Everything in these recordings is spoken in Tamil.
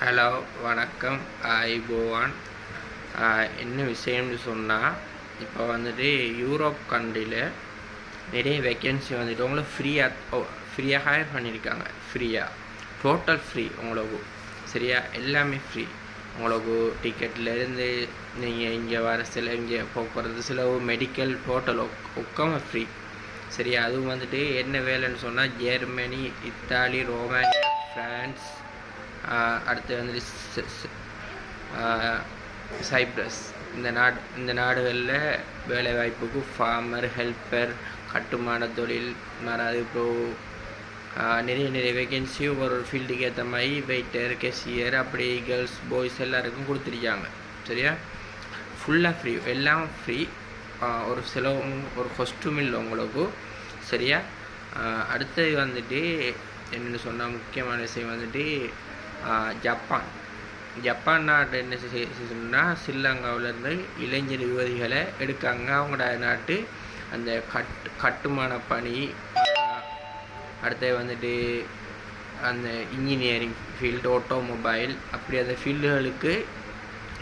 ஹலோ வணக்கம். ஐபோவான் என்ன விஷயம்னு சொன்னால் இப்போ வந்துட்டு யூரோப் கண்ட்ரியில் நிறைய வேக்கன்சி வந்துட்டு உங்களை ஃப்ரீயாக ஃப்ரீயாக ஹையர் பண்ணியிருக்காங்க ஃப்ரீயாக டோட்டல் ஃப்ரீ உங்களுக்கு சரியா? எல்லாமே ஃப்ரீ உங்களுக்கு டிக்கெட்லேருந்து நீங்கள் இங்கே வர சில இங்கே போக்குவரத்து செலவு மெடிக்கல் டோட்டல் ஒக்காம ஃப்ரீ சரியா? அதுவும் வந்துட்டு என்ன வேலைன்னு சொன்னால் ஜெர்மனி இத்தாலி ரோமானியா ஃப்ரான்ஸ் அடுத்து வந்துட்டு சைப்ரஸ் இந்த நாடு இந்த நாடுகளில் வேலைவாய்ப்புக்கு ஃபார்மர் ஹெல்ப்பர் கட்டுமான தொழில் மறாது இப்போ நிறைய நிறைய வேகன்சி ஒரு ஒரு ஃபீல்டுக்கு ஏற்ற மாதிரி வெயிட்டர் கெஷியர் அப்படி கேர்ள்ஸ் பாய்ஸ் எல்லாருக்கும் கொடுத்துருக்காங்க சரியா ஃபுல்லாக ஃப்ரீ எல்லாம் ஃப்ரீ ஒரு செலவும் ஒரு கொஸ்டும் இல்லை உங்களுக்கு சரியா அடுத்தது வந்துட்டு என்னென்னு சொன்னால் முக்கியமான விஷயம் வந்துட்டு ஜப்பான். ஜப்பான் நாடு என்ன செய்யணும்னா ஸ்ரீலங்காவிலேருந்து இளைஞர் யுவதிகளை எடுக்காங்க. அவங்களோட நாட்டு அந்த கட் கட்டுமான பணி அடுத்து வந்துட்டு அந்த இன்ஜினியரிங் ஃபீல்டு ஆட்டோமொபைல் அப்படி அந்த ஃபீல்டுகளுக்கு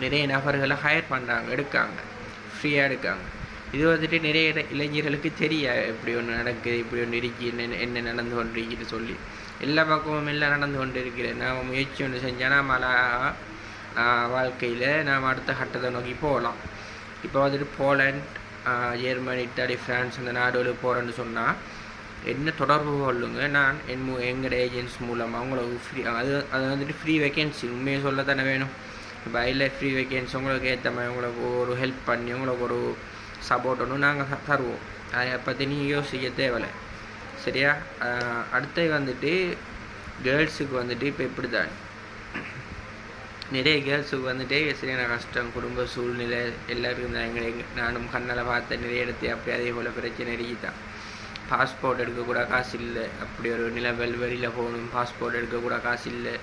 நிறைய நபர்களை ஹையர் பண்ணுறாங்க எடுக்காங்க. ஃப்ரீயாக எடுக்காங்க. இது வந்துட்டு நிறைய இளைஞர்களுக்கு தெரியாது இப்படி ஒன்று நடக்குது இப்படி ஒன்று இருக்கு என்ன என்ன நடந்து கொண்டிருக்குது சொல்லி. எல்லா பக்கமும் எல்லாம் நடந்து கொண்டு இருக்கிறேன் நாம் முயற்சி ஒன்று செஞ்சால் நாம் அழகாக வாழ்க்கையில் நாம் அடுத்த கட்டத்தை நோக்கி போகலாம். இப்போ வந்துட்டு போலண்ட் ஜெர்மனி இத்தாலி ஃப்ரான்ஸ் இந்த நாடுகளுக்கு போகிறேன்னு சொன்னால் என்ன தொடர்பு கொள்ளுங்க? நான் என் எங்களோட ஏஜென்ட்ஸ் மூலமாக உங்களுக்கு ஃப்ரீ அது அது வந்துட்டு ஃப்ரீ வேகன்சி உண்மையை சொல்ல தானே வேணும். இப்போ அதில் ஃப்ரீ வேகன்சி உங்களுக்கு ஏற்ற மாதிரி உங்களுக்கு ஒரு ஹெல்ப் பண்ணி உங்களுக்கு ஒரு சப்போர்ட் ஒன்று நாங்கள் தருவோம் அதை பற்றி நீங்கள் யோசிக்க தேவையில்லை சரியா அடுத்து அடுத்தது வந்துட்டு கேர்ள்ஸுக்கு வந்துட்டு இப்போ இப்படி தான் நிறைய கேர்ள்ஸுக்கு வந்துட்டு சரியான கஷ்டம் குடும்ப சூழ்நிலை எல்லாருக்கும் தான் எங்களை நானும் கண்ணால் பார்த்த நிறைய இடத்து அப்படி அதே போல் பிரச்சனை இருக்குதான் பாஸ்போர்ட் எடுக்கக்கூட காசு இல்லை அப்படி ஒரு நிலவல் வெளியில் போகணும் பாஸ்போர்ட் எடுக்கக்கூட காசு இல்லை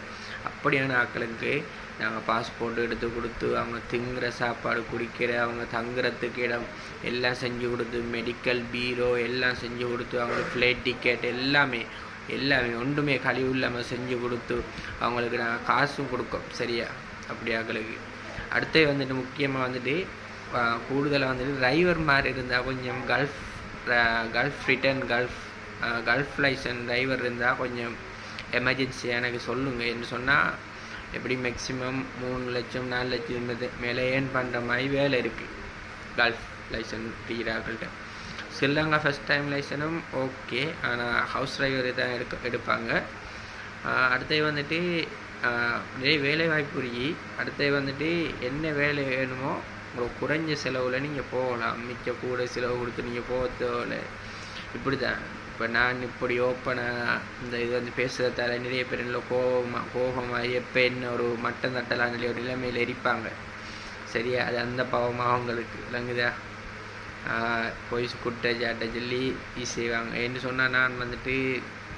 அப்படியான ஆட்களுக்கு நாங்கள் பாஸ்போர்ட் எடுத்து கொடுத்து அவங்க திங்குற சாப்பாடு குடிக்கிற அவங்க தங்குறதுக்கு இடம் எல்லாம் செஞ்சு கொடுத்து மெடிக்கல் பீரோ எல்லாம் செஞ்சு கொடுத்து அவங்களுக்கு ஃப்ளைட் டிக்கெட் எல்லாமே எல்லாமே ஒன்றுமே கழிவு இல்லாமல் செஞ்சு கொடுத்து அவங்களுக்கு நாங்கள் காசும் கொடுக்கோம். சரியா? அப்படி ஆக்களுக்கு. அடுத்து வந்துட்டு முக்கியமாக வந்துட்டு கூடுதலாக வந்துட்டு டிரைவர் மாதிரி இருந்தால் கொஞ்சம் gulf gulf return gulf gulf license driver இருந்தால் கொஞ்சம் எமர்ஜென்சி எனக்கு சொல்லுங்கள் என்று சொன்னால் எப்படி மேக்ஸிமம் மூணு லட்சம் நாலு லட்சம் மேலே ஏர்ன் பண்ணுற மாதிரி வேலை இருக்குது கல்ஃப் லைசன் டீராக்கள்கிட்ட ஸ்ரீலங்கா ஃபஸ்ட் டைம் லைசனும் ஓகே ஆனால் ஹவுஸ் டிரைவர் தான் எடுக்க எடுப்பாங்க. அடுத்தது வந்துட்டு நிறைய வேலை வாய்ப்பு அடுத்தது வந்துட்டு என்ன வேலை வேணுமோ உங்களுக்கு குறைஞ்ச செலவில் நீங்கள் போகலாம். மிக்க கூட செலவு கொடுத்து நீங்கள் போக தேவையில்லை இப்படி தான் இப்போ நான் இப்படி ஓப்பனாக இந்த இது வந்து பேசுகிறதால நிறைய பேர் என்ன கோபமாக கோபமாக எப்போ என்ன ஒரு மட்டம் தட்டலாம் சொல்லி ஒரு நிலைமையில் எரிப்பாங்க சரியா? அது அந்த பாவமாக அவங்களுக்கு. விளங்குதா? போய் குட்டை சாட்டை சொல்லி இது செய்வாங்க. என்ன சொன்னால் நான் வந்துட்டு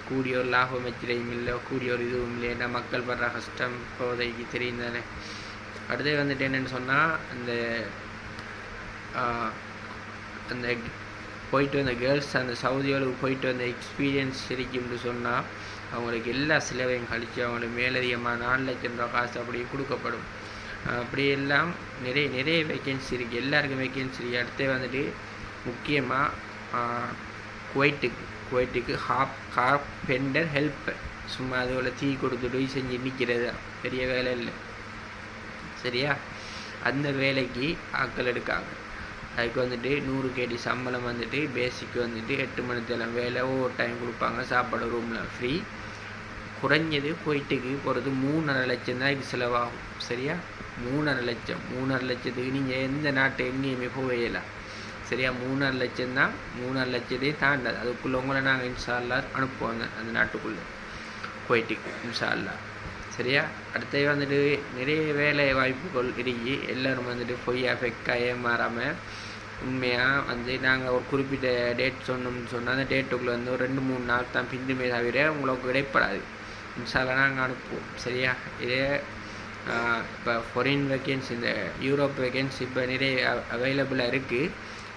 கூடிய ஒரு லாபம் வச்சிடையும் இல்லை கூடிய ஒரு இதுவும் இல்லை. ஏன்னா மக்கள் படுற கஷ்டம் இப்போதைக்கு தெரியும் தானே. அடுத்தது வந்துட்டு என்னென்னு சொன்னால் அந்த அந்த போயிட்டு வந்த கேர்ள்ஸ் அந்த சவுதிகளுக்கு போயிட்டு வந்த எக்ஸ்பீரியன்ஸ் இருக்கும்னு சொன்னால் அவங்களுக்கு எல்லா சிலவையும் கழித்து அவங்களுக்கு மேலதிகமாக நாலு லட்சம் ரூபா காசு அப்படி கொடுக்கப்படும். அப்படியெல்லாம் நிறைய நிறைய வேக்கன்சி இருக்குது எல்லாருக்கும் வேக்கன்சி இருக்குது அடுத்து வந்துட்டு முக்கியமாக குவைட்டுக்கு குவைட்டுக்கு ஹாப் கார்பெண்டர் ஹெல்ப்பர் சும்மா அதுபோல் தீ கொடுத்துட்டு செஞ்சு நிற்கிறது தான். பெரிய வேலை இல்லை. சரியா? அந்த வேலைக்கு ஆட்கள் எடுக்காங்க. அதுக்கு வந்துட்டு நூறு கேடி சம்பளம் வந்துட்டு பேசிக் வந்துட்டு எட்டு மணித்தெல்லாம் வேலை ஓவர் டைம் கொடுப்பாங்க சாப்பாடு ரூமில் ஃப்ரீ குறைஞ்சது போயிட்டுக்கு போகிறது மூணரை லட்சம் தான் இது செலவாகும். சரியா? மூணரை லட்சம். மூணரை லட்சத்துக்கு நீங்கள் எந்த நாட்டு எங்கேயுமே போகலாம் சரியா? மூணரை லட்சம் தான் மூணரை லட்சத்தையும் தாண்டாது. அதுக்குள்ளே உங்களை நாங்கள் இன்ஷால்லா அனுப்புவோம் அந்த அந்த நாட்டுக்குள்ளே குவைட்டுக்கு இன்ஷால்லா சரியா? அடுத்தது வந்துட்டு நிறைய வேலை வாய்ப்புகள் இருக்கு. எல்லோரும் வந்துட்டு பொய்யா ஃபெக்காக ஏமாறாமல் உண்மையாக வந்து நாங்கள் ஒரு குறிப்பிட்ட டேட் சொன்னோம்னு சொன்னால் அந்த டேட்டுக்குள்ளே வந்து ஒரு ரெண்டு மூணு நாள் தான் பிந்துமே தவிர உங்களுக்கு இடைப்படாது இன்ஷால்லா நாங்கள் அனுப்புவோம். சரியா? இதே இப்போ ஃபாரின் வேக்கன்சி இந்த யூரோப் வேக்கன்சி இப்போ நிறைய அவைலபிளாக இருக்குது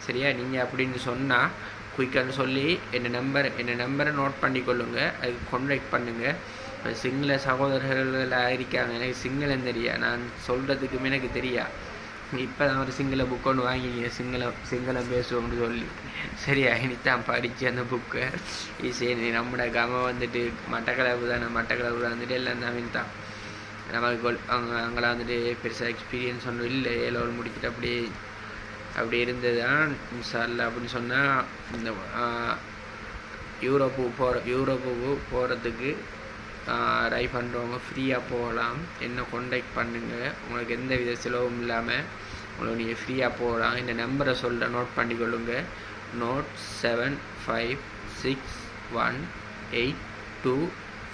சரியா? நீங்கள் அப்படின்னு சொன்னால் குயிக்கான்னு சொல்லி என் நம்பர் என் நம்பரை நோட் பண்ணி கொள்ளுங்கள் அதுக்கு கான்டாக்ட் பண்ணுங்கள் இப்போ சிங்கள சகோதரர்கள் இருக்காங்க எனக்கு சிங்களம் தெரியா. நான் சொல்கிறதுக்குமே எனக்கு தெரியா. இப்போ தான் ஒரு சிங்கள புக் ஒன்று வாங்கிங்க. சிங்களம் சிங்களம் பேசுவோம்னு சொல்லி. சரியா? இனித்தான் படித்து அந்த புக்கை சரி நம்மட கம வந்துட்டு மட்டக்களப்பு தானே மட்டக்களப்பு வந்துட்டு எல்லாம் தமிழ் தான். நமக்கு அவங்க அங்கே அங்கெல்லாம் வந்துட்டு பெருசாக எக்ஸ்பீரியன்ஸ் ஒன்றும் இல்லை. ஏழோடு முடிச்சுட்டு அப்படியே அப்படி இருந்தது. தான் அப்படின்னு சொன்னால் இந்த யூரோப்பு போகிற யூரோப்புக்கு போகிறதுக்கு ட்ரை பண்ணுறவங்க ஃப்ரீயாக போகலாம். என்ன கான்டாக்ட் பண்ணுங்கள் உங்களுக்கு எந்த வித செலவும் இல்லாமல் உங்களுக்கு நீங்கள் ஃப்ரீயாக போகலாம். இந்த நம்பரை சொல்ல நோட் பண்ணிக்கொள்ளுங்க. Note seven five six one eight two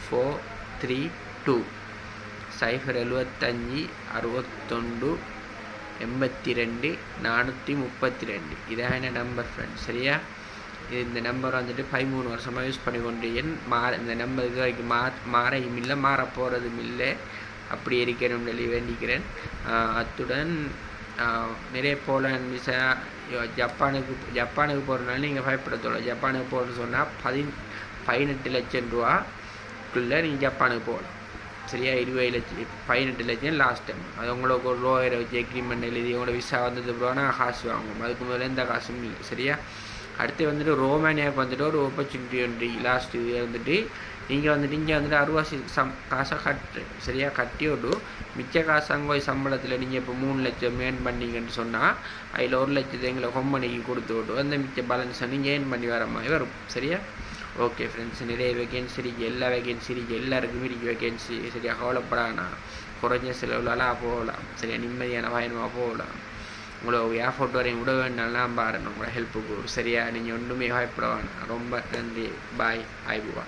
four three two cipher எழுபத்தஞ்சி அறுபத்தொண்டு எண்பத்தி ரெண்டு நானூற்றி முப்பத்தி ரெண்டு. இதான் என்ன நம்பர் ஃப்ரெண்ட் சரியா? இந்த நம்பர் வந்துட்டு பதிமூணு வருஷமாக யூஸ் பண்ணி கொண்டேன் மாற இந்த நம்பர் இது வரைக்கும் மா மாறையும் இல்லை மாற போகிறதும் இல்லை. அப்படி இருக்கணும் சொல்லி வேண்டிக்கிறேன். அத்துடன் நிறைய போலாண்ட் விசா ஜப்பானுக்கு ஜப்பானுக்கு போகிறனால நீங்கள் பயப்படத்தோட ஜப்பானுக்கு போகணும்னு சொன்னால் பதி பதினெட்டு லட்சம் ரூபாக்குள்ளே நீங்கள் ஜப்பானுக்கு போகலாம். சரியா? இருபது லட்சம் பதினெட்டு லட்சம் லாஸ்ட் டைம் அது உங்களுக்கு ஒரு லோயரை வச்சு எக்ரிமெண்ட் எழுதி உங்களோட விசா வந்தது அப்புறம் காசு வாங்குவோம். அதுக்கு முதல்ல எந்த காசும் இல்லை. சரியா? அடுத்து வந்துட்டு ரோமானியாவுக்கு வந்துட்டு ஒரு ஆப்பர்ச்சுனிட்டி வந்து லாஸ்ட் இது வந்துட்டு நீங்கள் வந்துட்டு இங்கே வந்துட்டு அறுவாசி சம் காசை கட்டு சரியாக கட்டி விட்டு மிச்ச காசு அங்கே போய் சம்பளத்தில் நீங்கள் இப்போ மூணு லட்சம் ஏர்ன் பண்ணீங்கன்னு சொன்னால் அதில் ஒரு லட்சத்தை எங்களை கொம்பனிக்கு கொடுத்து விட்டு அந்த மிச்ச பேலன்ஸை நீங்கள் ஏர்ன் பண்ணி வர மாதிரி வரும் சரியா? ஓகே ஃப்ரெண்ட்ஸ் நிறைய வேகன்சி இருக்குது எல்லா வேகன்சி இருக்குது எல்லாருக்குமே இருக்குது வேகன்சி சரியாக கவலைப்படானா குறைஞ்ச செலவுலலாம் போகலாம். சரியா நிம்மதியான பயணமாக போகலாம். உங்களை ஏர்போர்ட் வரையும் விட வேண்டாம்லாம் பாருங்க. உங்களோட ஹெல்ப்புக்கு சரியா நீங்கள் ஒன்றுமே பயப்பட வேணாம். ரொம்ப நன்றி. பாய் ஆய்வுவா